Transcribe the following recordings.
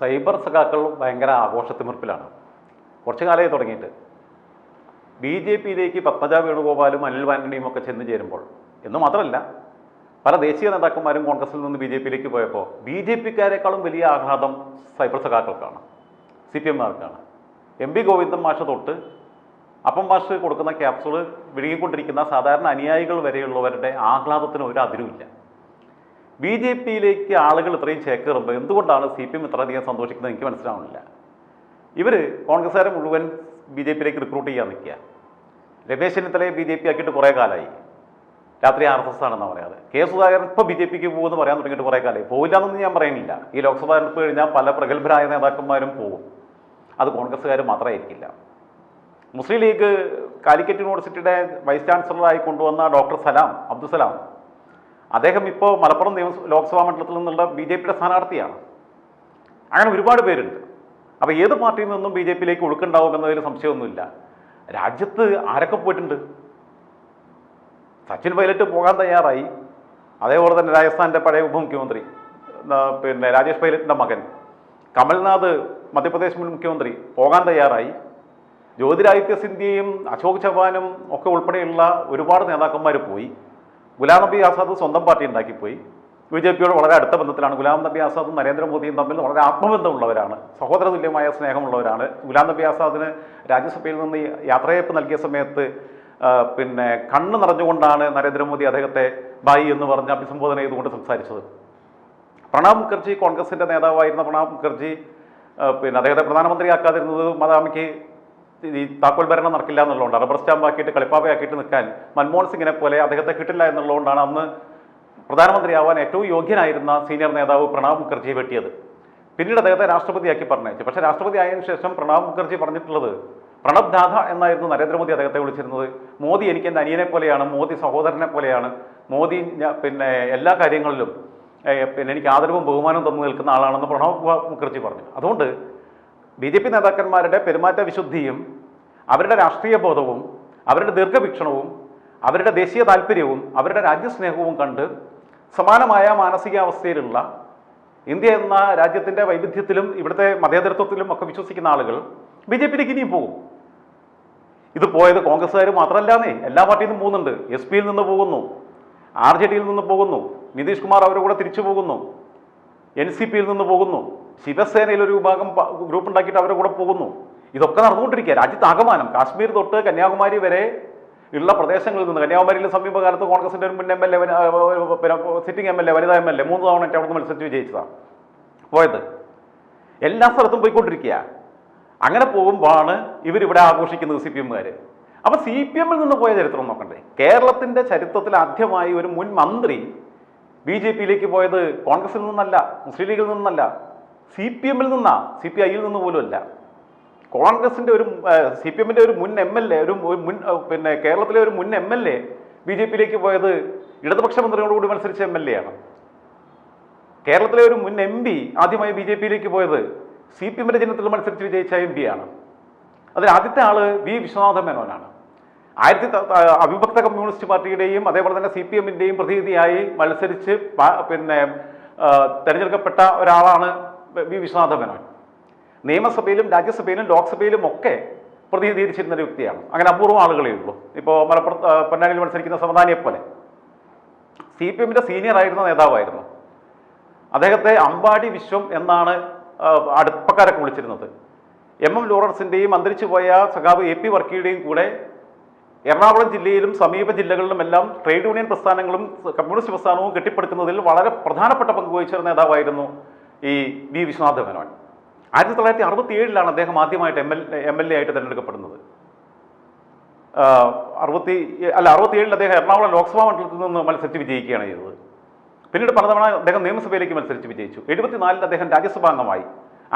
Cyber സഖാക്കൾ ഭയങ്കര ആഘോഷത്തിമിർപ്പിലാണ് കുറച്ച് കാലമായി തുടങ്ങിയിട്ട്. ബി ജെ പിയിലേക്ക് പത്മജ വേണുഗോപാലും അനിൽ ആന്റണിയും ഒക്കെ ചെന്ന് ചേരുമ്പോൾ എന്ന് മാത്രമല്ല പല ദേശീയ നേതാക്കന്മാരും കോൺഗ്രസിൽ നിന്ന് ബി ജെ പിയിലേക്ക് പോയപ്പോൾ ബി ജെ പിക്കാരെക്കാളും വലിയ ആഘാതം സൈബർ സഖാക്കൾക്കാണ് സി പി എമ്മുകാർക്കാണ് എം പി ഗോവിന്ദൻ മാഷ തൊട്ട് അപ്പം മാഷ് കൊടുക്കുന്ന ക്യാപ്സൂൾ വിഴുങ്ങിക്കൊണ്ടിരിക്കുന്ന സാധാരണ അനുയായികൾ വരെയുള്ളവരുടെ ആഹ്ലാദത്തിന് ഒരു അതിരുമില്ല ബി ജെ പിയിലേക്ക് ആളുകൾ ഇത്രയും ചേക്കേറുമ്പോൾ എന്തുകൊണ്ടാണ് സി പി എം ഇത്രയധികം സന്തോഷിക്കുന്നത് എനിക്ക് മനസ്സിലാവുന്നില്ല. ഇവർ കോൺഗ്രസ്സുകാരെ മുഴുവൻ ബി ജെ പിയിലേക്ക് റിക്രൂട്ട് ചെയ്യാൻ നിൽക്കുക. രമേശ് ചെന്നിത്തലയെ ബി ജെ പി ആക്കിയിട്ട് കുറേ കാലമായി രാത്രി ആർ എസ് എസ് ആണെന്നാണ് പറയാതെ കെ സുധാകരൻ ഇപ്പോൾ ബി ജെ പിക്ക് പോകുമെന്ന് പറയാൻ തുടങ്ങിയിട്ട് കുറേ കാലമായി പോയില്ല എന്നൊന്നും ഞാൻ പറയുന്നില്ല. ഈ ലോക്സഭാ തെരഞ്ഞെടുപ്പ് കഴിഞ്ഞാൽ പല പ്രഗത്ഭരായ നേതാക്കന്മാരും പോകും അത് കോൺഗ്രസ്സുകാർ മാത്രമായിരിക്കില്ല. മുസ്ലിം ലീഗ് കാലിക്കറ്റ് യൂണിവേഴ്സിറ്റിയുടെ വൈസ് ചാൻസലറായി കൊണ്ടുവന്ന ഡോക്ടർ സലാം അബ്ദുസലാം അദ്ദേഹം ഇപ്പോൾ മലപ്പുറം നിയമ ലോക്സഭാ മണ്ഡലത്തിൽ നിന്നുള്ള ബി ജെ പിയുടെ സ്ഥാനാർത്ഥിയാണ്. അങ്ങനെ ഒരുപാട് പേരുണ്ട്. അപ്പോൾ ഏത് പാർട്ടിയിൽ നിന്നും ബി ജെ പിയിലേക്ക് ഒഴുക്കുണ്ടാവും എന്നതിൽ സംശയമൊന്നുമില്ല. രാജ്യത്ത് ആരൊക്കെ പോയിട്ടുണ്ട്? സച്ചിൻ പൈലറ്റ് പോകാൻ തയ്യാറായി. അതേപോലെ തന്നെ രാജസ്ഥാന്റെ പഴയ ഉപമുഖ്യമന്ത്രി പിന്നെ രാജേഷ് പൈലറ്റിന്റെ മകൻ. കമൽനാഥ് മധ്യപ്രദേശ് മുൻ മുഖ്യമന്ത്രി പോകാൻ തയ്യാറായി. ജ്യോതിരാദിത്യ സിന്ധ്യയും അശോക് ചവാനും ഒക്കെ ഉൾപ്പെടെയുള്ള ഒരുപാട് നേതാക്കന്മാർ പോയി. ഗുലാം നബി ആസാദ് സ്വന്തം പാർട്ടി ഉണ്ടാക്കിപ്പോയി. ബി ജെ പിയോട് വളരെ അടുത്ത ബന്ധത്തിലാണ്. ഗുലാം നബി ആസാദും നരേന്ദ്രമോദിയും തമ്മിൽ വളരെ ആത്മബന്ധമുള്ളവരാണ്. സഹോദര തുല്യമായ സ്നേഹമുള്ളവരാണ് ഗുലാം നബി ആസാദിന് രാജ്യസഭയിൽ നിന്ന് യാത്രയപ്പ് നൽകിയ സമയത്ത് പിന്നെ കണ്ണ് നിറഞ്ഞുകൊണ്ടാണ് നരേന്ദ്രമോദി അദ്ദേഹത്തെ ബായി എന്ന് പറഞ്ഞ് അഭിസംബോധന ചെയ്തുകൊണ്ട് സംസാരിച്ചത്. പ്രണബ് മുഖർജി കോൺഗ്രസിന്റെ നേതാവായിരുന്ന പ്രണബ് മുഖർജി പിന്നെ അദ്ദേഹത്തെ പ്രധാനമന്ത്രിയാക്കാതിരുന്നത് മദാമിക്ക് ഈ താക്കോൽ ഭരണം നടക്കില്ല എന്നുള്ളതുകൊണ്ട് റബ്ബർ സ്റ്റാമ്പ് സ്റ്റാമ്പാക്കിയിട്ട് കളിപ്പാപ്പയാക്കിയിട്ട് നിൽക്കാൻ മൻമോഹൻ സിംഗിനെ പോലെ അദ്ദേഹത്തെ കിട്ടില്ല എന്നുള്ളതുകൊണ്ടാണ് അന്ന് പ്രധാനമന്ത്രിയാവാൻ ഏറ്റവും യോഗ്യനായിരുന്ന സീനിയർ നേതാവ് പ്രണാബ് മുഖർജിയെ വെട്ടിയത്. പിന്നീട് അദ്ദേഹത്തെ രാഷ്ട്രപതിയാക്കി പറഞ്ഞയച്ചു. പക്ഷേ രാഷ്ട്രപതി ആയതിനു ശേഷം പ്രണാബ് മുഖർജി പറഞ്ഞിട്ടുള്ളത് പ്രണബ് ദാഥ എന്നായിരുന്നു നരേന്ദ്രമോദി അദ്ദേഹത്തെ വിളിച്ചിരുന്നത്. മോദി എനിക്ക് എന്റെ അനിയനെ പോലെയാണ് മോദി സഹോദരനെ പോലെയാണ്. മോദി പിന്നെ എല്ലാ കാര്യങ്ങളിലും പിന്നെ എനിക്ക് ആദരവും ബഹുമാനവും തന്നു നിൽക്കുന്ന ആളാണെന്ന് പ്രണബ് മുഖർജി പറഞ്ഞു. അതുകൊണ്ട് ബി ജെ പി നേതാക്കന്മാരുടെ പെരുമാറ്റ വിശുദ്ധിയും അവരുടെ രാഷ്ട്രീയ ബോധവും അവരുടെ ദീർഘവീക്ഷണവും അവരുടെ ദേശീയ താല്പര്യവും അവരുടെ രാജ്യസ്നേഹവും കണ്ട് സമാനമായ മാനസികാവസ്ഥയിലുള്ള ഇന്ത്യ എന്ന രാജ്യത്തിന്റെ വൈവിധ്യത്തിലും ഇവിടുത്തെ മതേതരത്വത്തിലും ഒക്കെ വിശ്വസിക്കുന്ന ആളുകൾ ബി ജെ പിയിലേക്ക് ഇനിയും പോകും. ഇത് പോയത് കോൺഗ്രസ്സുകാർ മാത്രമല്ലാന്നേ എല്ലാ പാർട്ടിയിൽ നിന്നും പോകുന്നുണ്ട്. എസ് പിയിൽ നിന്ന് പോകുന്നു ആർ ജെ ഡിയിൽ നിന്ന് പോകുന്നു നിതീഷ് കുമാർ അവരുടെ കൂടെ തിരിച്ചു പോകുന്നു. എൻ സി പിയിൽ നിന്ന് പോകുന്നു. ശിവസേനയിൽ ഒരു വിഭാഗം ഗ്രൂപ്പ് ഉണ്ടാക്കിയിട്ട് അവരുടെ കൂടെ പോകുന്നു. ഇതൊക്കെ നടന്നുകൊണ്ടിരിക്കുക രാജ്യത്ത് ആകമാനം. കാശ്മീർ തൊട്ട് കന്യാകുമാരി വരെ ഉള്ള പ്രദേശങ്ങളിൽ നിന്ന് കന്യാകുമാരിയിലെ സമീപകാലത്ത് കോൺഗ്രസിന്റെ ഒരു മുൻ M L A sitting M L A വനിതാ എം എൽ എ മൂന്ന് തവണ അവിടെ നിന്ന് മത്സരിച്ച് വിജയിച്ചതാണ് പോയത്. എല്ലാ സ്ഥലത്തും പോയിക്കൊണ്ടിരിക്കുക അങ്ങനെ പോകുമ്പോഴാണ് ഇവരിവിടെ ആഘോഷിക്കുന്നത് സി പി എമ്മുകാർ അപ്പോൾ സി പി എമ്മിൽ നിന്ന് പോയ ചരിത്രം നോക്കണ്ടേ. കേരളത്തിന്റെ ചരിത്രത്തിൽ ആദ്യമായി ഒരു മുൻ മന്ത്രി ബി ജെ പിയിലേക്ക് പോയത് കോൺഗ്രസിൽ നിന്നല്ല മുസ്ലിം ലീഗിൽ നിന്നല്ല സി പി എമ്മിൽ നിന്നാ സി പി ഐയിൽ നിന്ന് പോലും അല്ല കോൺഗ്രസിന്റെ ഒരു സി പി എമ്മിന്റെ ഒരു മുൻ എം എൽ എ ഒരു മുൻ പിന്നെ കേരളത്തിലെ ഒരു മുൻ M L A B J പിയിലേക്ക് പോയത് ഇടതുപക്ഷ മന്ത്രിയോടുകൂടി മത്സരിച്ച എം എൽ എ ആണ്. കേരളത്തിലെ ഒരു മുൻ എം പി ആദ്യമായി ബി ജെ പിയിലേക്ക് പോയത് സി പി എമ്മിന്റെ ചിഹ്നത്തിൽ മത്സരിച്ച് വിജയിച്ച എം പി ആണ്. അതിൽ ആദ്യത്തെ ആൾ വി വിശ്വനാഥ മേനോനാണ് ആയിരത്തി അവിഭക്ത കമ്മ്യൂണിസ്റ്റ് പാർട്ടിയുടെയും അതേപോലെ തന്നെ സി പി എമ്മിന്റെയും പ്രതിനിധിയായി മത്സരിച്ച് പിന്നെ തിരഞ്ഞെടുക്കപ്പെട്ട ഒരാളാണ് വി വിശ്വനാഥ മേനോൻ നിയമസഭയിലും രാജ്യസഭയിലും ലോക്സഭയിലും ഒക്കെ പ്രതിനിധീകരിച്ചിരുന്ന ഒരു വ്യക്തിയാണ്. അങ്ങനെ അപൂർവം ആളുകളേ ഉള്ളൂ. ഇപ്പോൾ മലപ്പുറത്ത് പൊന്നാനിയിൽ മത്സരിക്കുന്ന സമദാനിയെ പോലെ. സി പി എമ്മിന്റെ സീനിയർ ആയിരുന്ന നേതാവായിരുന്നു. അദ്ദേഹത്തെ അമ്പാടി വിശ്വം എന്നാണ് അടുപ്പക്കാരൊക്കെ വിളിച്ചിരുന്നത്. എം എം ലോറൻസിന്റെയും അന്തരിച്ചു പോയ സഖാവ് എ പി വർക്കിയുടെയും കൂടെ എറണാകുളം ജില്ലയിലും സമീപ ജില്ലകളിലുമെല്ലാം ട്രേഡ് യൂണിയൻ പ്രസ്ഥാനങ്ങളും കമ്മ്യൂണിസ്റ്റ് പ്രസ്ഥാനവും കെട്ടിപ്പടുക്കുന്നതിൽ വളരെ പ്രധാനപ്പെട്ട പങ്ക് വഹിച്ചൊരു നേതാവായിരുന്നു ഈ വി വിശ്വനാഥ മേനോൻ ആയിരത്തി തൊള്ളായിരത്തി അറുപത്തി ഏഴിലാണ് അദ്ദേഹം ആദ്യമായിട്ട് M L M L A ആയിട്ട് തിരഞ്ഞെടുക്കപ്പെടുന്നത്. അറുപത്തി അല്ല അറുപത്തി ഏഴിൽ അദ്ദേഹം എറണാകുളം ലോക്സഭാ മണ്ഡലത്തിൽ നിന്ന് മത്സരിച്ച് വിജയിക്കുകയാണ് ചെയ്തത്. പിന്നീട് പലതവണ അദ്ദേഹം നിയമസഭയിലേക്ക് മത്സരിച്ച് വിജയിച്ചു. എഴുപത്തിനാലിൽ അദ്ദേഹം രാജ്യസഭാംഗമായി.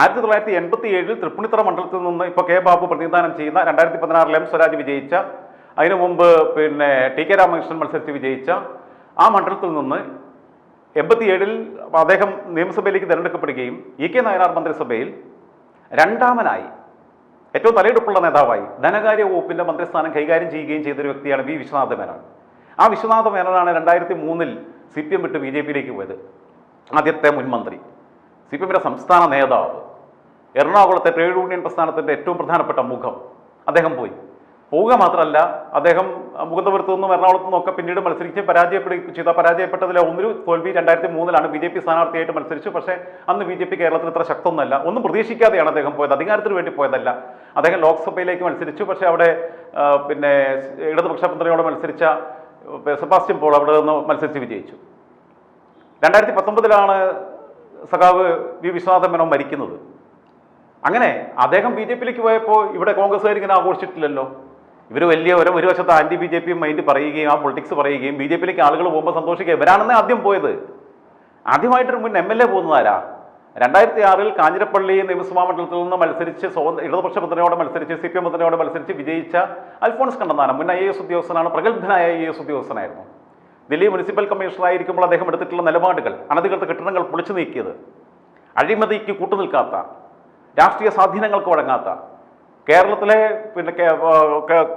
ആയിരത്തി തൊള്ളായിരത്തി എൺപത്തി ഏഴിൽ തൃപ്പൂണിത്തറ മണ്ഡലത്തിൽ നിന്ന് ഇപ്പോൾ കെ ബാബു പ്രതിനിധാനം ചെയ്യുന്ന രണ്ടായിരത്തി പതിനാറിൽ എം സ്വരാജ് വിജയിച്ച അതിനു മുമ്പ് പിന്നെ ടി കെ രാമകൃഷ്ണൻ മത്സരിച്ച് വിജയിച്ച ആ മണ്ഡലത്തിൽ നിന്ന് എൺപത്തിയേഴിൽ അദ്ദേഹം നിയമസഭയിലേക്ക് തിരഞ്ഞെടുക്കപ്പെടുകയും ഇ കെ നായനാർ മന്ത്രിസഭയിൽ രണ്ടാമനായി ഏറ്റവും തലയെടുപ്പുള്ള നേതാവായി ധനകാര്യ വകുപ്പിന്റെ മന്ത്രിസ്ഥാനം കൈകാര്യം ചെയ്യുകയും ചെയ്തൊരു വ്യക്തിയാണ് വി വിശ്വനാഥ മേനോൻ. ആ വിശ്വനാഥ മേനോനാണ് രണ്ടായിരത്തി മൂന്നിൽ സി പി എം വിട്ട് ബി ജെ പിയിലേക്ക് പോയത്. ആദ്യത്തെ മുൻമന്ത്രി സി പി എമ്മിന്റെ സംസ്ഥാന നേതാവ്. എറണാകുളത്തെ ട്രേഡ് യൂണിയൻ പ്രസ്ഥാനത്തിന്റെ ഏറ്റവും പ്രധാനപ്പെട്ട മുഖം. അദ്ദേഹം പോയി. പോവുക മാത്രമല്ല അദ്ദേഹം മുഖന്തപുരത്തു നിന്നും എറണാകുളത്തു നിന്നും ഒക്കെ പിന്നീട് മത്സരിച്ച് പരാജയപ്പെടുക ചെയ്ത പരാജയപ്പെട്ടതിലെ ഒന്നൊരു തോൽവി രണ്ടായിരത്തി മൂന്നിലാണ് ബി ജെ പി സ്ഥാനാർത്ഥിയായിട്ട് മത്സരിച്ചു. പക്ഷേ അന്ന് ബി ജെ പി കേരളത്തിൽ ഇത്ര ശക്തമൊന്നുമല്ല. ഒന്നും പ്രതീക്ഷിക്കാതെയാണ് അദ്ദേഹം പോയത്. അധികാരത്തിന് വേണ്ടി പോയതല്ല. അദ്ദേഹം ലോക്സഭയിലേക്ക് മത്സരിച്ചു. പക്ഷേ അവിടെ പിന്നെ ഇടതുപക്ഷ മന്ത്രിയോട് മത്സരിച്ച സെബാസ്റ്റ്യൻ പോൾ അവിടെ നിന്ന് മത്സരിച്ച് വിജയിച്ചു. രണ്ടായിരത്തി പത്തൊമ്പതിലാണ് സഖാവ് വി വിശ്വനാഥൻ മേനോൻ മരിക്കുന്നത്. അങ്ങനെ അദ്ദേഹം ബി ജെ പിയിലേക്ക് പോയപ്പോൾ ഇവിടെ കോൺഗ്രസ്സുകാർ ഇങ്ങനെ ആഘോഷിച്ചിട്ടില്ലല്ലോ. ഇവർ വലിയ ഒരു ഒരു വശത്ത് anti B J P mind പറയുകയും ആ പൊളിറ്റിക്സ് പറയുകയും ബി ജെ പിയിലേക്ക് ആളുകൾ പോകുമ്പോൾ സന്തോഷിക്കുക. ഇവരാണെന്ന് ആദ്യം പോയത്. ആദ്യമായിട്ടൊരു മുൻ എം എൽ എ പോകുന്നതാരാ രണ്ടായിരത്തി ആറിൽ കാഞ്ഞിരപ്പള്ളി നിയമസഭാ മണ്ഡലത്തിൽ നിന്ന് മത്സരിച്ച് സ്വതന്ത്ര ഇടതുപക്ഷ മുദ്രയോടെ മത്സരിച്ച് സി പി എം മുദ്രയോടെ മത്സരിച്ച് വിജയിച്ച അൽഫോൺസ് കണ്ണന്താനം. മുൻ ഐ എസ് ഉദ്യോഗസ്ഥനാണ് പ്രഗത്ഭനായ ഐ എസ് ഉദ്യോഗസ്ഥനായിരുന്നു. ദില്ലി മുനിസിപ്പൽ കമ്മീഷണറായിരിക്കുമ്പോൾ അദ്ദേഹം എടുത്തിട്ടുള്ള നിലപാടുകൾ അനധികൃത കെട്ടിടങ്ങൾ പൊളിച്ചു നീക്കിയത് അഴിമതിക്ക് കൂട്ടുനിൽക്കാത്ത രാഷ്ട്രീയ സ്വാധീനങ്ങൾക്ക് വഴങ്ങാത്ത കേരളത്തിലെ പിന്നെ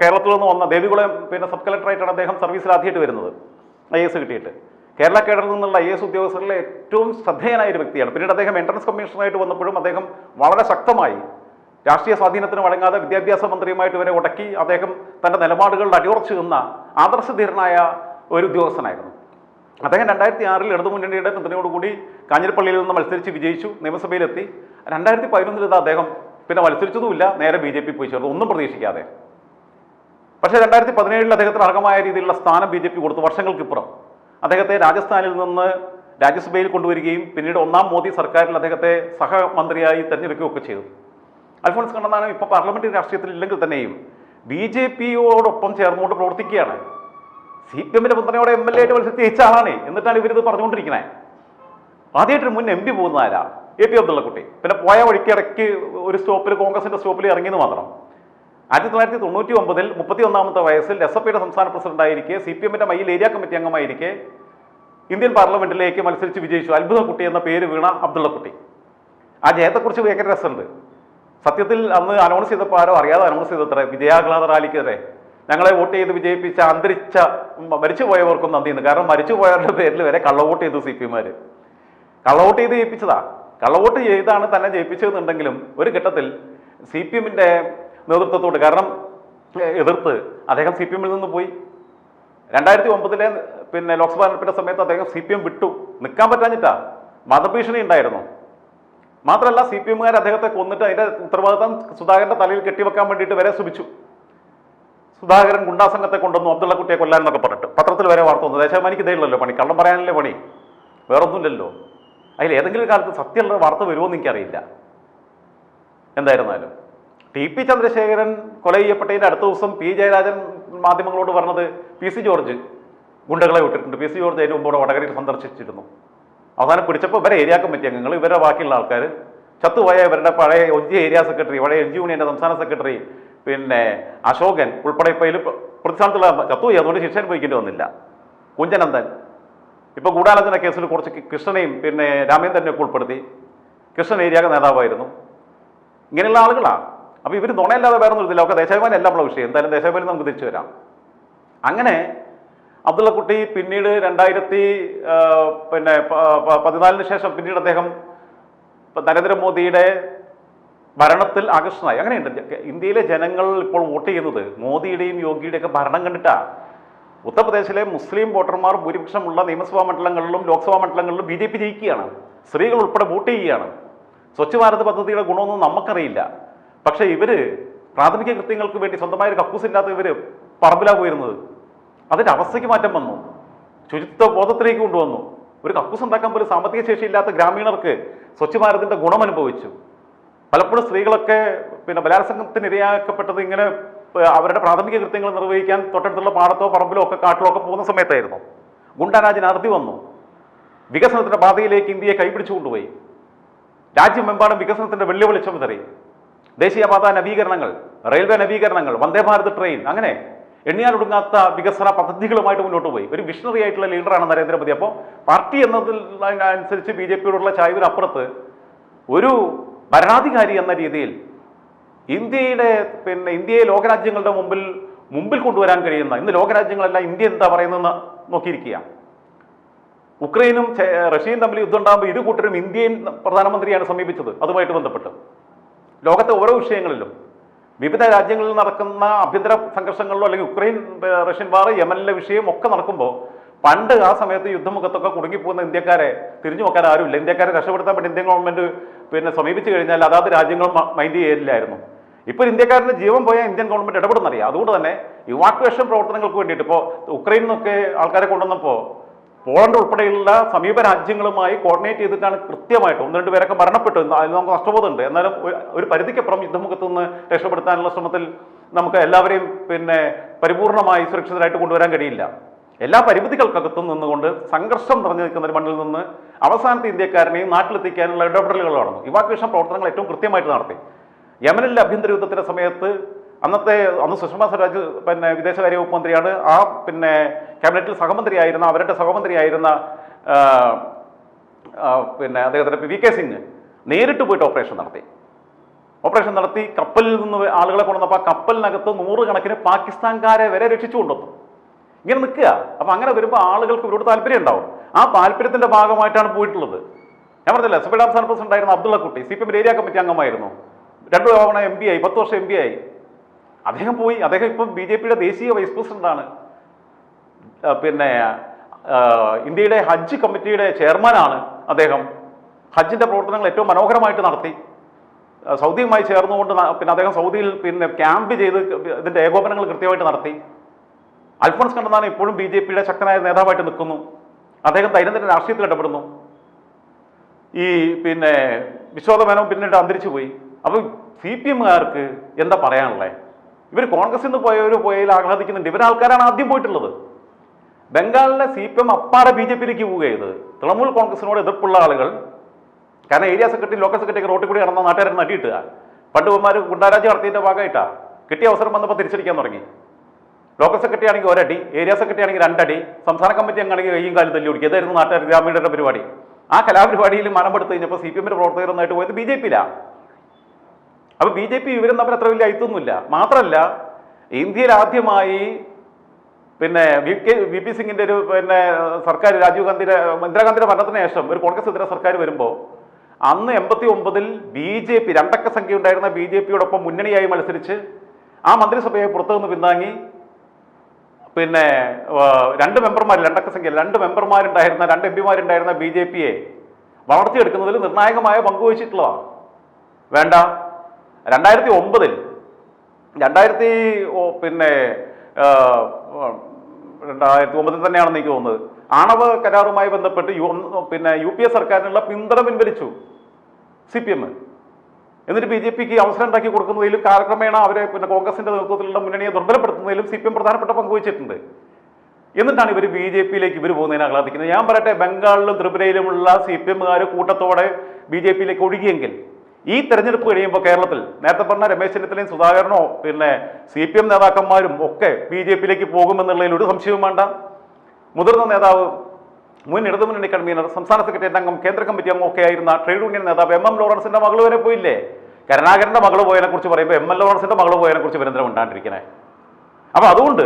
കേരളത്തിൽ നിന്ന് വന്ന ദേവികുളം പിന്നെ സബ് കളക്ടറായിട്ടാണ് അദ്ദേഹം സർവീസിൽ ആദ്യമായിട്ട് വരുന്നത് ഐ എസ് കിട്ടിയിട്ട്. കേരള കേഡറിൽ നിന്നുള്ള ഐ എസ് ഉദ്യോഗസ്ഥരിലെ ഏറ്റവും ശ്രദ്ധേയനായ ഒരു വ്യക്തിയാണ്. പിന്നീട് അദ്ദേഹം എൻട്രൻസ് കമ്മീഷണറായിട്ട് വന്നപ്പോഴും അദ്ദേഹം വളരെ ശക്തമായി രാഷ്ട്രീയ സ്വാധീനത്തിന് വഴങ്ങാതെ വിദ്യാഭ്യാസ മന്ത്രിയുമായിട്ട് വരെ ഉടക്കി അദ്ദേഹം തന്റെ നിലപാടുകളിൽ അടിയുറച്ചു നിന്ന ആദർശധീരനായ ഒരു ഉദ്യോഗസ്ഥനായിരുന്നു. അദ്ദേഹം രണ്ടായിരത്തി ആറിൽ ഇടതുമുന്നണിയുടെ പിന്തുണയോടുകൂടി കാഞ്ഞിരപ്പള്ളിയിൽ നിന്ന് മത്സരിച്ച് വിജയിച്ചു നിയമസഭയിലെത്തി. രണ്ടായിരത്തി പതിനൊന്നിൽ ഇത് അദ്ദേഹം പിന്നെ മത്സരിച്ചതുമില്ല. നേരെ ബി ജെ പി പോയി ചേർന്നു. ഒന്നും പ്രതീക്ഷിക്കാതെ. പക്ഷേ രണ്ടായിരത്തി പതിനേഴിൽ അദ്ദേഹത്തിന് അർഹമായ രീതിയിലുള്ള സ്ഥാനം ബി ജെ പി കൊടുത്തു വർഷങ്ങൾക്കിപ്പുറം. അദ്ദേഹത്തെ രാജസ്ഥാനിൽ നിന്ന് രാജ്യസഭയിൽ കൊണ്ടുവരികയും പിന്നീട് ഒന്നാം മോദി സർക്കാരിൽ അദ്ദേഹത്തെ സഹമന്ത്രിയായി തിരഞ്ഞെടുക്കുകയൊക്കെ ചെയ്തു. അൽഫോൺസ് കണ്ണന്താനം ഇപ്പോൾ പാർലമെന്ററി രാഷ്ട്രീയത്തിൽ ഇല്ലെങ്കിൽ തന്നെയും ബി ജെ പിയോടൊപ്പം ചേർന്നുകൊണ്ട് പ്രവർത്തിക്കുകയാണ്. സി പി എമ്മിന്റെ പിന്തുണയോടെ എം എൽ എ ആയിട്ട് മത്സരിച്ച് ജയിച്ച ആളാണ് എന്നിട്ടാണ് ഇവരിത് പറഞ്ഞുകൊണ്ടിരിക്കുന്നത് ആദ്യമായിട്ട് മുൻ എം പി പോകുന്ന ആരാ? A P Abdullakutty. പിന്നെ പോയ വഴിക്ക് ഇടയ്ക്ക് ഒരു സ്റ്റോപ്പിൽ കോൺഗ്രസിന്റെ സ്റ്റോപ്പിൽ ഇറങ്ങിയെന്ന് മാത്രം. ആയിരത്തി തൊള്ളായിരത്തി തൊണ്ണൂറ്റി ഒമ്പതിൽ മുപ്പത്തി ഒന്നാമത്തെ വയസ്സിൽ എസ് എഫ് ഐയുടെ സംസ്ഥാന പ്രസിഡന്റായിരിക്കെ സി പി എമ്മിന്റെ മയിൽ ഏരിയ കമ്മിറ്റി അംഗമായിരിക്കെ ഇന്ത്യൻ പാർലമെന്റിലേക്ക് മത്സരിച്ച് വിജയിച്ചു. അത്ഭുതക്കുട്ടി എന്ന പേര് വീണ അബ്ദുള്ളക്കുട്ടി. ആ ജയത്തെക്കുറിച്ച് ഭയങ്കര രസമുണ്ട്. സത്യത്തിൽ അന്ന് അനൗൺസ് ചെയ്തപ്പോൾ ആരോ അറിയാതെ അനൗൺസ് ചെയ്തത്ര വിജയാഹ്ലാദ റാലിക്കെതിരെ. ഞങ്ങളെ വോട്ട് ചെയ്ത് വിജയിപ്പിച്ച അന്തരിച്ച മരിച്ചുപോയവർക്കും നന്ദിയുണ്ട് കാരണം മരിച്ചുപോയവരുടെ പേരിൽ വരെ കള്ളവോട്ട് ചെയ്തു സി പി എമാര് കള്ളവോട്ട് ചെയ്ത് ജയിപ്പിച്ചതാ. കള്ളവോട്ട് ചെയ്താണ് തന്നെ ജയിപ്പിച്ചതെന്നുണ്ടെങ്കിലും ഒരു ഘട്ടത്തിൽ സി പി എമ്മിന്റെ നേതൃത്വത്തോട് കാരണം എതിർത്ത് അദ്ദേഹം സി പി എമ്മിൽ നിന്ന് പോയി. രണ്ടായിരത്തി ഒമ്പതിലെ പിന്നെ ലോക്സഭാ തെരഞ്ഞെടുപ്പിന്റെ സമയത്ത് അദ്ദേഹം സി പി എം വിട്ടു. നിൽക്കാൻ പറ്റാഞ്ഞിട്ടാ. മതഭീഷണി ഉണ്ടായിരുന്നു. മാത്രമല്ല സി പി എമ്മുകാർ അദ്ദേഹത്തെ കൊന്നിട്ട് അതിന്റെ ഉത്തരവാദിത്തം സുധാകരന്റെ തലയിൽ കെട്ടിവെക്കാൻ വേണ്ടിയിട്ട് വരെ ശ്രമിച്ചു. സുധാകരൻ ഗുണ്ടാസംഘത്തെ കൊണ്ടുവന്നു അബ്ദുള്ളക്കുട്ടിയെ കൊല്ലാൻ എന്നൊക്കെ പറഞ്ഞിട്ട്. പത്രത്തിൽ വരെ വാർത്ത വന്നു. ദേശാഭിമാനിക്ക് ഇതേയുള്ളല്ലോ പണി. കള്ളം പറയാനല്ലേ പണി? വേറൊന്നുമില്ലല്ലോ. അതിൽ ഏതെങ്കിലും കാലത്ത് സത്യമുള്ള വാർത്ത വരുമോ എന്ന് എനിക്കറിയില്ല. എന്തായിരുന്നാലും. ടി പി ചന്ദ്രശേഖരൻ കൊല ചെയ്യപ്പെട്ടതിന്റെ അടുത്ത ദിവസം പി ജയരാജൻ മാധ്യമങ്ങളോട് പറഞ്ഞത് പി സി ജോർജ് ഗുണ്ടകളെ വിട്ടിട്ടുണ്ട്. പി സി ജോർജ് അതിന് മുമ്പോടെ വടകരയിൽ സന്ദർശിച്ചിരുന്നു. അവസാനം പിടിച്ചപ്പോൾ ഇവരെ ഏരിയ കമ്മിറ്റി അംഗങ്ങൾ ഇവരുടെ ബാക്കിയുള്ള ആൾക്കാർ ചത്തുപോയ ഇവരുടെ പഴയ എൻ ജി ഏരിയ സെക്രട്ടറി പഴയ എൻ ജി യൂണിയന്റെ സംസ്ഥാന സെക്രട്ടറി പിന്നെ അശോകൻ ഉൾപ്പെടെ ഇപ്പോൾ പ്രതിസ്ഥാനത്തുള്ള ചത്തുപോയി. അതുകൊണ്ട് ശിക്ഷ അനുഭവിക്കേണ്ടി വന്നില്ല. കുഞ്ചനന്ദൻ ഇപ്പോൾ ഗൂഢാലോചന കേസിൽ കുറച്ച് കൃഷ്ണനെയും പിന്നെ രാമേന്ദ്രനെയൊക്കെ ഉൾപ്പെടുത്തി. കൃഷ്ണൻ ഏരിയ നേതാവായിരുന്നു. ഇങ്ങനെയുള്ള ആളുകളാണ് അപ്പോൾ ഇവർ നുണയല്ലാതെ വേറെ ഒന്നും ഇതില്ല ഒക്കെ ദേശാഭിമാനി അല്ല വിഷയം. എന്തായാലും ദേശാഭിമാനി നമുക്ക് തിരിച്ചു വരാം. അങ്ങനെ അബ്ദുള്ളക്കുട്ടി പിന്നീട് രണ്ടായിരത്തി പിന്നെ പതിനാലിന് ശേഷം പിന്നീട് അദ്ദേഹം നരേന്ദ്രമോദിയുടെ ഭരണത്തിൽ ആകർഷണമായി അങ്ങനെയുണ്ട്. ഇന്ത്യയിലെ ജനങ്ങൾ ഇപ്പോൾ വോട്ട് ചെയ്യുന്നത് മോദിയുടെയും യോഗിയുടെയൊക്കെ ഭരണം കണ്ടിട്ടാ. ഉത്തർപ്രദേശിലെ മുസ്ലിം വോട്ടർമാർ ഭൂരിപക്ഷമുള്ള നിയമസഭാ മണ്ഡലങ്ങളിലും ലോക്സഭാ മണ്ഡലങ്ങളിലും ബി ജെ പി ജയിക്കുകയാണ്. സ്ത്രീകൾ ഉൾപ്പെടെ വോട്ട് ചെയ്യുകയാണ്. സ്വച്ഛ് ഭാരത് പദ്ധതിയുടെ ഗുണമൊന്നും നമുക്കറിയില്ല. പക്ഷേ ഇവർ പ്രാഥമിക കൃത്യങ്ങൾക്ക് വേണ്ടി സ്വന്തമായ ഒരു കക്കൂസില്ലാത്ത ഇവർ പറമ്പിലാ പോയിരുന്നത്. അതിന്റെ അവസ്ഥയ്ക്ക് മാറ്റം വന്നു. ശുചിത്വ ബോധത്തിലേക്ക് കൊണ്ടുവന്നു. ഒരു കക്കൂസ് ഉണ്ടാക്കാൻ പോലും സാമ്പത്തിക ശേഷിയില്ലാത്ത ഗ്രാമീണർക്ക് സ്വച്ഛ് ഭാരതിന്റെ ഗുണം അനുഭവിച്ചു. പലപ്പോഴും സ്ത്രീകളൊക്കെ പിന്നെ ബലാത്സംഗത്തിന് ഇരയാക്കപ്പെട്ടത് ഇങ്ങനെ അവരുടെ പ്രാഥമിക കൃത്യങ്ങൾ നിർവഹിക്കാൻ തൊട്ടടുത്തുള്ള പാടത്തോ പറമ്പിലോ ഒക്കെ കാട്ടിലോ ഒക്കെ പോകുന്ന സമയത്തായിരുന്നു. ഗുണ്ടാരാജൻ അറുതി വന്നു. വികസനത്തിന്റെ പാതയിലേക്ക് ഇന്ത്യയെ കൈപിടിച്ചു കൊണ്ടുപോയി. രാജ്യമെമ്പാടും വികസനത്തിന്റെ വെള്ളി വിതറി ദേശീയപാത നവീകരണങ്ങൾ റെയിൽവേ നവീകരണങ്ങൾ വന്ദേ ഭാരത് ട്രെയിൻ അങ്ങനെ എണ്ണിയാലൊടുങ്ങാത്ത വികസന പദ്ധതികളുമായിട്ട് മുന്നോട്ട് പോയി. ഒരു വിഷണറി ആയിട്ടുള്ള ലീഡറാണ് നരേന്ദ്രമോദി. അപ്പോൾ പാർട്ടി എന്നതിൽ അനുസരിച്ച് ബി ജെ പിയോടുള്ള ചായ്വിനപ്പുറത്ത് ഒരു ഭരണാധികാരി എന്ന രീതിയിൽ ഇന്ത്യയുടെ പിന്നെ ഇന്ത്യയെ ലോകരാജ്യങ്ങളുടെ മുമ്പിൽ മുമ്പിൽ കൊണ്ടുവരാൻ കഴിയുന്ന ഇന്ന് ലോകരാജ്യങ്ങളെല്ലാം ഇന്ത്യ എന്താ പറയുന്നതെന്ന് നോക്കിയിരിക്കുക ഉക്രൈനും റഷ്യയും തമ്മിൽ യുദ്ധം ഉണ്ടാകുമ്പോൾ ഇരു കൂട്ടരും ഇന്ത്യൻ പ്രധാനമന്ത്രിയാണ് സമീപിച്ചത് അതുമായിട്ട് ബന്ധപ്പെട്ട്. ലോകത്തെ ഓരോ വിഷയങ്ങളിലും വിവിധ രാജ്യങ്ങളിൽ നടക്കുന്ന ആഭ്യന്തര സംഘർഷങ്ങളിലോ അല്ലെങ്കിൽ ഉക്രൈൻ റഷ്യൻ വാർ യമനിലെ വിഷയം ഒക്കെ നടക്കുമ്പോൾ പണ്ട് ആ സമയത്ത് യുദ്ധമുഖത്തൊക്കെ കുടുങ്ങിപ്പോകുന്ന ഇന്ത്യക്കാരെ തിരിഞ്ഞു നോക്കാൻ ആരുമില്ല. ഇന്ത്യക്കാരെ രക്ഷപ്പെടുത്താൻ വേണ്ടി ഇന്ത്യൻ ഗവൺമെന്റ് പിന്നെ സമീപിച്ചു കഴിഞ്ഞാൽ അതാത് രാജ്യങ്ങൾ മൈൻഡ് ചെയ്യില്ലായിരുന്നു ഇപ്പോൾ ഇന്ത്യക്കാരന്റെ ജീവൻ പോയാൽ ഇന്ത്യൻ ഗവൺമെന്റ് ഇടപെടുന്നറിയാം. അതുകൊണ്ട് തന്നെ ഇവാക്വേഷൻ പ്രവർത്തനങ്ങൾക്ക് വേണ്ടിയിട്ട് ഇപ്പോൾ ഉക്രൈനിൽ നിന്നൊക്കെ ആൾക്കാരെ കൊണ്ടുവന്നപ്പോൾ പോളണ്ട് ഉൾപ്പെടെയുള്ള സമീപ രാജ്യങ്ങളുമായി കോർഡിനേറ്റ് ചെയ്തിട്ടാണ് കൃത്യമായിട്ട് ഒന്ന് രണ്ട് പേരൊക്കെ മരണപ്പെട്ടു. അതിൽ നമുക്ക് നഷ്ടബോധമുണ്ട്. എന്നാലും ഒരു പരിധിക്കപ്പുറം യുദ്ധമുഖത്ത് നിന്ന് രക്ഷപ്പെടുത്താനുള്ള ശ്രമത്തിൽ നമുക്ക് എല്ലാവരെയും പിന്നെ പരിപൂർണമായി സുരക്ഷിതരായിട്ട് കൊണ്ടുവരാൻ കഴിയില്ല. എല്ലാ പരിമിതികൾക്കകത്തും നിന്നുകൊണ്ട് സംഘർഷം നിറഞ്ഞു നിൽക്കുന്ന ഒരു മണ്ണിൽ നിന്ന് അവസാനത്തെ ഇന്ത്യക്കാരനെയും നാട്ടിലെത്തിക്കാനുള്ള ഇടപെടലുകൾ നടന്നു ഇവാക്വേഷൻ പ്രവർത്തനങ്ങൾ ഏറ്റവും കൃത്യമായിട്ട് നടത്തി. യമനിലെ ആഭ്യന്തര യുദ്ധത്തിന്റെ സമയത്ത് അന്നത്തെ അന്ന് സുഷമ സ്വരാജ് പിന്നെ വിദേശകാര്യ വകുപ്പ് മന്ത്രിയാണ്. ആ പിന്നെ ക്യാബിനറ്റിൽ സഹമന്ത്രിയായിരുന്ന അവരുടെ സഹമന്ത്രിയായിരുന്ന പിന്നെ അദ്ദേഹത്തിന്റെ വി കെ സിംഗ് നേരിട്ട് പോയിട്ട് ഓപ്പറേഷൻ നടത്തി. ഓപ്പറേഷൻ നടത്തി കപ്പലിൽ നിന്ന് ആളുകളെ കൊണ്ടുവന്നപ്പോൾ ആ കപ്പലിനകത്ത് നൂറുകണക്കിന് പാകിസ്ഥാൻകാരെ വരെ രക്ഷിച്ചു കൊണ്ടുവന്നു. ഇങ്ങനെ നിൽക്കുക. അപ്പം അങ്ങനെ വരുമ്പോൾ ആളുകൾക്ക് ഇവരോട് താല്പര്യം ഉണ്ടാവും. ആ താല്പര്യത്തിന്റെ ഭാഗമായിട്ടാണ് പോയിട്ടുള്ളത്. ഞാൻ പറഞ്ഞില്ല എസ് പി ഡാം പ്രസിഡന്റ് ആയിരുന്ന Abdulla Kutty C P M area committee അംഗമായിരുന്നു. രണ്ടു തവണ എം പി ആയി പത്ത് വർഷം എം പി ആയി. അദ്ദേഹം പോയി അദ്ദേഹം ഇപ്പം ബി ജെ പിയുടെ ദേശീയ വൈസ് പ്രസിഡന്റാണ് പിന്നെ ഇന്ത്യയുടെ ഹജ്ജ് കമ്മിറ്റിയുടെ ചെയർമാനാണ് അദ്ദേഹം. ഹജ്ജിന്റെ പ്രവർത്തനങ്ങൾ ഏറ്റവും മനോഹരമായിട്ട് നടത്തി. സൗദിയുമായി ചേർന്നുകൊണ്ട് പിന്നെ അദ്ദേഹം സൗദിയിൽ പിന്നെ ക്യാമ്പ് ചെയ്ത് ഇതിന്റെ ഏകോപനങ്ങൾ കൃത്യമായിട്ട് നടത്തി. അൽഫോൺസ് കണ്ടെന്നാണ് ഇപ്പോഴും ബി ജെ പിയുടെ ശക്തനായ നേതാവായിട്ട് നിൽക്കുന്നു. അദ്ദേഹം ദൈനംദിന രാഷ്ട്രീയത്തിൽ ഇടപെടുന്നു. ഈ പിന്നെ വിശ്വോധമേനോ പിന്നീട് അന്തരിച്ചു പോയി. അപ്പോൾ സി പി എമ്മുകാർക്ക് എന്താ പറയാനുള്ളത് ഇവർ കോൺഗ്രസിൽ നിന്ന് പോയവർ പോയതിൽ ആഹ്ലാദിക്കുന്നുണ്ട് ഇവരാൾക്കാരാണ് ആദ്യം പോയിട്ടുള്ളത്. ബംഗാളിലെ സി പി എം അപ്പാടെ ബി ജെ പിയിലേക്ക് പോവുക തൃണമൂൽ കോൺഗ്രസിനോട് എതിർപ്പുള്ള ആളുകൾ കാരണം ഏരിയ സെക്രട്ടറി ലോക്കൽ സെക്രട്ടറി റോട്ടിൽ കൂടി നടന്ന നാട്ടുകാരെ നടിയിട്ടുക പണ്ട് ഇവന്മാർ ഗുണ്ടാരാജ് നടത്തിയതിന്റെ ഭാഗമായിട്ടാ. കിട്ടിയ അവസരം വന്നപ്പോൾ തിരിച്ചടിക്കാൻ തുടങ്ങി. ലോക്കൽ സെക്രട്ടറി ആണെങ്കിൽ ഒരടി ഏരിയ സെക്രട്ടറി ആണെങ്കിൽ രണ്ടടി സംസ്ഥാന കമ്മിറ്റി അങ്ങാണെങ്കിൽ കയ്യും കാലും തല്ലി ഓടിക്കുക ഇതായിരുന്നു നാട്ടുകാർ ഗ്രാമീണരുടെ പരിപാടി. ആ കലാപരിപാടിയിൽ മനപ്പെടുത്തു കഴിഞ്ഞപ്പോൾ സി പി എമ്മിന്റെ പ്രവർത്തകരൊന്നായിട്ട് പോയത് ബി ജെ പിയിലാണ് അപ്പൊ ബി ജെ പി ഇവരും തമ്മിൽ അത്ര വലിയ അയത്തൊന്നുമില്ല. മാത്രമല്ല ഇന്ത്യയിൽ ആദ്യമായി പിന്നെ വി കെ വി പി സിംഗിന്റെ ഒരു പിന്നെ സർക്കാർ രാജീവ് ഗാന്ധിയുടെ ഇന്ദിരാഗാന്ധിയുടെ ഭരണത്തിന് ശേഷം ഒരു കോൺഗ്രസ് ഇതര സർക്കാർ വരുമ്പോൾ അന്ന് എൺപത്തി ഒമ്പതിൽ ബി ജെ പി രണ്ടക്ക സംഖ്യ ഉണ്ടായിരുന്ന ബി ജെ പിയോടൊപ്പം മുന്നണിയായി മത്സരിച്ച് ആ മന്ത്രിസഭയെ പുറത്തു നിന്ന് പിന്താങ്ങി. പിന്നെ രണ്ട് മെമ്പർമാർ രണ്ടക്ക സംഖ്യ രണ്ട് മെമ്പർമാരുണ്ടായിരുന്ന രണ്ട് എം പിമാരുണ്ടായിരുന്ന ബി ജെ പിയെ വളർത്തിയെടുക്കുന്നതിൽ നിർണായകമായ പങ്കുവഹിച്ചിട്ടുള്ളതാണ് വേണ്ട. രണ്ടായിരത്തി ഒമ്പതിൽ രണ്ടായിരത്തി പിന്നെ രണ്ടായിരത്തി ഒമ്പതിൽ തന്നെയാണെന്ന് എനിക്ക് തോന്നുന്നത്. ആണവ കരാറുമായി ബന്ധപ്പെട്ട് യു പിന്നെ യു പി എ സർക്കാരിനുള്ള പിന്തുണ പിൻവലിച്ചു സി പി എം. എന്നിട്ട് ബി ജെ പിക്ക് അവസരം ഉണ്ടാക്കി കൊടുക്കുന്നതിലും കാലക്രമേണ അവരെ പിന്നെ കോൺഗ്രസിന്റെ നേതൃത്വത്തിലുള്ള മുന്നണിയെ ദുർബലപ്പെടുത്തുന്നതിലും സി പി എം പ്രധാനപ്പെട്ട പങ്ക് വഹിച്ചിട്ടുണ്ട്. എന്നിട്ടാണ് ഇവർ ബി ജെ പിയിലേക്ക് ഇവർ പോകുന്നതിനെ ആഹ്ലാദിക്കുന്നത്. ഞാൻ പറയട്ടെ ബംഗാളിലും ത്രിപുരയിലുമുള്ള സി പി എമ്മുകാർ കൂട്ടത്തോടെ ബി ജെ പിയിലേക്ക് ഒഴുകിയെങ്കിൽ ഈ തെരഞ്ഞെടുപ്പ് കഴിയുമ്പോൾ കേരളത്തിൽ നേരത്തെ പറഞ്ഞ രമേശ് ചെന്നിത്തലയും സുധാകരനോ പിന്നെ സി പി എം നേതാക്കന്മാരും ഒക്കെ ബി ജെ പിയിലേക്ക് പോകുമെന്നുള്ളതിൽ ഒരു സംശയവും വേണ്ട. മുതിർന്ന നേതാവ് മുൻ ഇടതുമുന്നണി കൺവീനർ സംസ്ഥാന സെക്രട്ടറി അംഗം കേന്ദ്ര കമ്മിറ്റി അംഗം ഒക്കെ ആയിരുന്ന ട്രേഡ് യൂണിയൻ നേതാവ് എം എം ലോറൻസിന്റെ മകൾ വരെ പോയില്ലേ? കരുണാകരന്റെ മകൾ പോയതിനെ കുറിച്ച് പറയുമ്പോൾ എം എൽ ലോറൻസിന്റെ മകൾ പോയതിനെ കുറിച്ച് വിരന്തരം ഉണ്ടാണ്ടിരിക്കണേ അപ്പൊ അതുകൊണ്ട്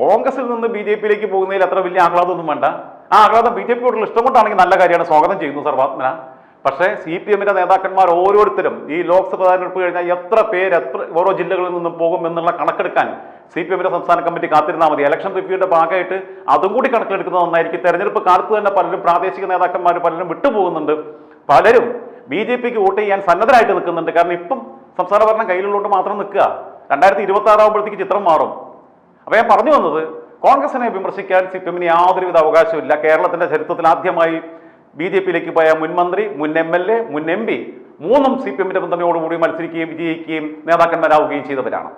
കോൺഗ്രസിൽ നിന്ന് ബി ജെ പിയിലേക്ക് പോകുന്നതിൽ അത്ര വലിയ ആഹ്ലാദമൊന്നും വേണ്ട. ആ ആഹ്ലാദം ബി ജെ പിയോടുള്ള ഇഷ്ടം കൊണ്ടാണെങ്കിൽ നല്ല കാര്യമാണ്. സ്വാഗതം ചെയ്യുന്നു സർവാത്മന. പക്ഷേ സി പി എമ്മിന്റെ നേതാക്കന്മാർ ഓരോരുത്തരും ഈ ലോക്സഭ തെരഞ്ഞെടുപ്പ് കഴിഞ്ഞാൽ എത്ര പേര് എത്ര ഓരോ ജില്ലകളിൽ നിന്നും പോകും എന്നുള്ള കണക്കെടുക്കാൻ സി പി എമ്മിന്റെ സംസ്ഥാന കമ്മിറ്റി കാത്തിരുന്നാൽ മതി. ഇലക്ഷൻ റിവ്യൂയുടെ ഭാഗമായിട്ട് അതും കൂടി കണക്കിലെടുക്കുന്നത് നന്നായിരിക്കും. തെരഞ്ഞെടുപ്പ് കാലത്ത് തന്നെ പലരും പ്രാദേശിക നേതാക്കന്മാർ പലരും വിട്ടുപോകുന്നുണ്ട്. പലരും ബി ജെ പിക്ക് വോട്ട് ചെയ്യാൻ സന്നദ്ധരായിട്ട് നിൽക്കുന്നുണ്ട്. കാരണം ഇപ്പം സംസ്ഥാന ഭരണം കയ്യിലുള്ളതുകൊണ്ട് മാത്രം നിൽക്കുക. രണ്ടായിരത്തി ഇരുപത്തി ആറാകുമ്പോഴത്തേക്ക് ചിത്രം മാറും. അപ്പോൾ ഞാൻ പറഞ്ഞു വന്നത് കോൺഗ്രസിനെ വിമർശിക്കാൻ സി പി എമ്മിന് യാതൊരുവിധ അവകാശമില്ല കേരളത്തിന്റെ ചരിത്രത്തിൽ ആദ്യമായി ബി ജെ പിയിലേക്ക് പോയ മുൻ മന്ത്രി മുൻ എം എൽ എ മുൻ എം പി മൂന്നും സി പി എമ്മിന്റെ പിന്തുണയോടുകൂടി മത്സരിക്കുകയും വിജയിക്കുകയും നേതാക്കന്മാരാവുകയും ചെയ്തവരാണ്.